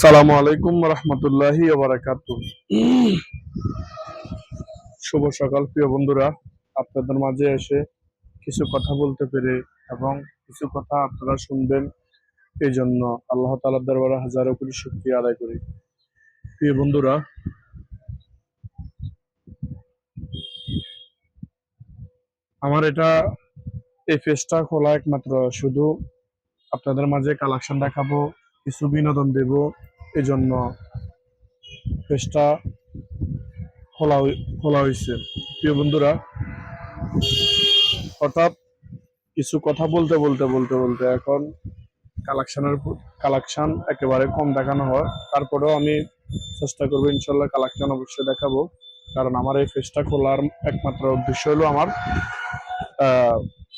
সালামু আলাইকুম রহমতুল্লাহি শুভ সকাল, প্রিয় বন্ধুরা। আপনাদের মাঝে এসে কিছু কথা বলতে পেরে এবং কিছু কথা আপনারা শুনবেন এই জন্য আল্লাহ তালার দরবারে হাজারো কোটি শক্তি আদায় করি। প্রিয় বন্ধুরা, আমার এটা এই ফেসটা খোলা একমাত্র, শুধু আপনাদের মাঝে কালেকশন দেখাবো কিছু বিনোদন দেব এই জন্য পেজটা খোলা খোলা হয়েছে প্রিয় বন্ধুরা, অর্থাৎ কিছু কথা বলতে বলতে বলতে বলতে এখন কালেকশনের কালেকশন একেবারে কম দেখানো হয়। তারপরেও আমি চেষ্টা করব, ইনশাল্লাহ কালেকশন অবশ্যই দেখাবো। কারণ আমার এই ফেসটা খোলার একমাত্র উদ্দেশ্য হলো আমার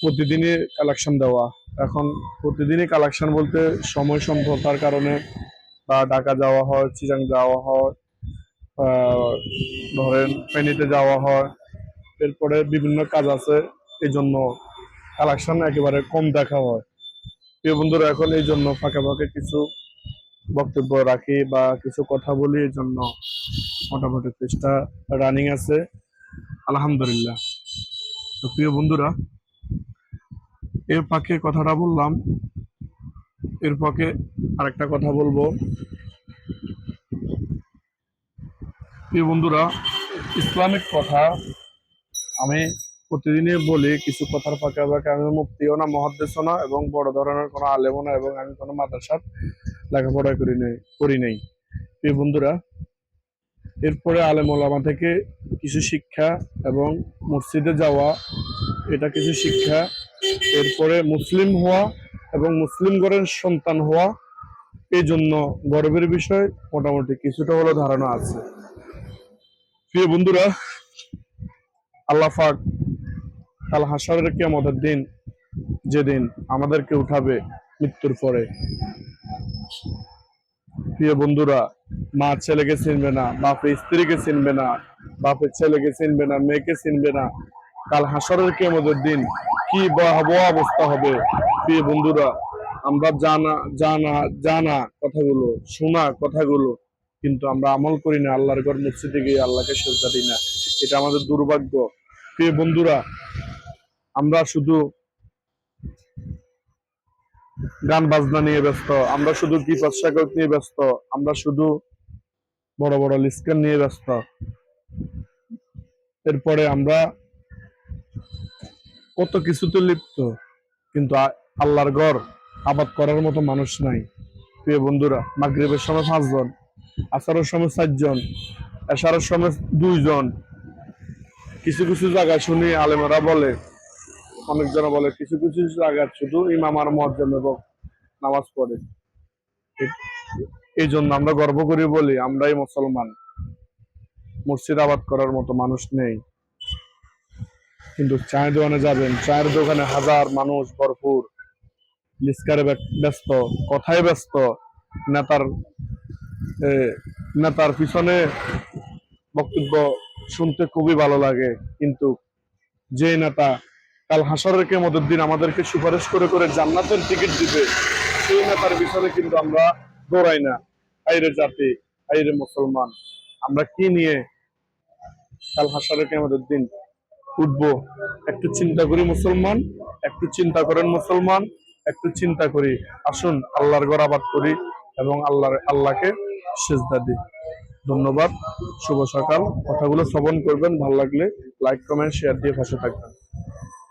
প্রতিদিনই কালেকশন দেওয়া। এখন প্রতিদিনই কালেকশন বলতে সময় সম্ভবতার কারণে বা ঢাকা যাওয়া হয় চিরাং যাওয়া হয় ধরেন ফেনীতে যাওয়া হয়, এরপরে বিভিন্ন কাজ আছে এই জন্য কালেকশন একেবারে কম দেখা হয়। প্রিয় বন্ধুরা, এখন এই জন্য ফাঁকে ফাঁকে কিছু বক্তব্য রাখি বা কিছু কথা বলি এই জন্য মোটামুটি চেষ্টা রানিং আছে। আলহামদুলিল্লাহ। তো প্রিয় বন্ধুরা এর ফাঁকে কথাটা বললাম। এর ফাঁকে আরেকটা কথা বলব। প্রিয় বন্ধুরা, ইসলামিক কথা আমি প্রতিদিনই বলি, কিছু কথার ফাঁকে ফাঁকে আমি মুক্তিও না, মহাদ্দেশও না এবং বড় ধরনের কোনো আলেমও না এবং আমি কোনো মাদ্রাসার লেখাপড়া করি নাই করি নাই। প্রিয় বন্ধুরা, এরপরে আলেম ওলামা থেকে কিছু শিক্ষা এবং মসজিদে যাওয়া, এটা কিছু শিক্ষা এরপরে মুসলিম হওয়া এবং মুসলিম ঘরের সন্তান হওয়া এই জন্য গর্বের বিষয়, মোটামুটি কিছুটা হলো ধারণা আছে। প্রিয় বন্ধুরা, আল্লাহ পাক কাল হাসরের কিয়ামতের দিন, যেদিন আমাদেরকে উঠাবে মৃত্যুর পরে। প্রিয় বন্ধুরা, মা ছেলেকে চিনবে না বাপে স্ত্রীকে চিনবে না, বাপের ছেলেকে চিনবে না, মেয়েকে চিনবে না। কাল হাসরের কিয়ামতের দিন কি ভয়াবহ অবস্থা হবে? প্রিয় বন্ধুরা, আমরা জানা জানা জানা কথাগুলো, শোনা কথাগুলো কিন্তু আমরা আমল করি না, আল্লাহর ঘর মসজিদে গিয়ে আল্লাহকে সেজদা দিই না। এটা আমাদের দুর্ভাগ্য। প্রিয় বন্ধুরা, আমরা শুধু গান বাজনা নিয়ে ব্যস্ত, আমরা শুধু কিপাস সাগর নিয়ে ব্যস্ত, আমরা শুধু বড় বড় লিস্কেন নিয়ে ব্যস্ত। এরপরে আমরা কত কিছুতে লিপ্ত, কিন্তু আল্লাহর ঘর আবাদ করার মতো মানুষ নাই। প্রিয় বন্ধুরা, মাগরিবের সময় পাঁচজন, আসারের সময় চারজন, এশারের সময় দুইজন। কিছু কিছু জায়গায় শুনি আলেমেরা বলে, অনেকজনে বলে, কিছু কিছু জায়গায় শুধু ইমাম আর মজ্জম এবং নামাজ পড়ে। এই জন্য আমরা গর্ব করি বলি, আমরাই মুসলমান। মসজিদ আবাদ করার মতো মানুষ নেই। কিন্তু চায়ের দোকানে যাবেন, চায়ের দোকানে হাজার মানুষ ভরপুর লিস্কারে ব্য- ব্যস্ত কথায় ব্যস্ত, নেতার নেতার পিছনে বক্তব্য শুনতে খুবই ভালো লাগে, কিন্তু যে নেতা কাল হাসরের কেমতের দিন আমাদেরকে সুপারিশ করে করে জান্নাতের টিকিট দিবে, সেই নেতার পিছনে কিন্তু আমরা দৌড়াই না। আইরে জাতি, আইরে মুসলমান, আমরা কি নিয়ে কাল হাসরের কেমতের দিন উঠবো। একটু চিন্তা করি মুসলমান, একটু চিন্তা করেন মুসলমান, একটু চিন্তা করি। আসুন, আল্লাহর আবাদ করি এবং আল্লাহ আল্লাহকে সেজদা দিই। ধন্যবাদ, শুভ সকাল। কথাগুলো শ্রবণ করবেন, ভালো লাগলে লাইক কমেন্ট শেয়ার দিয়ে পাশে থাকবেন।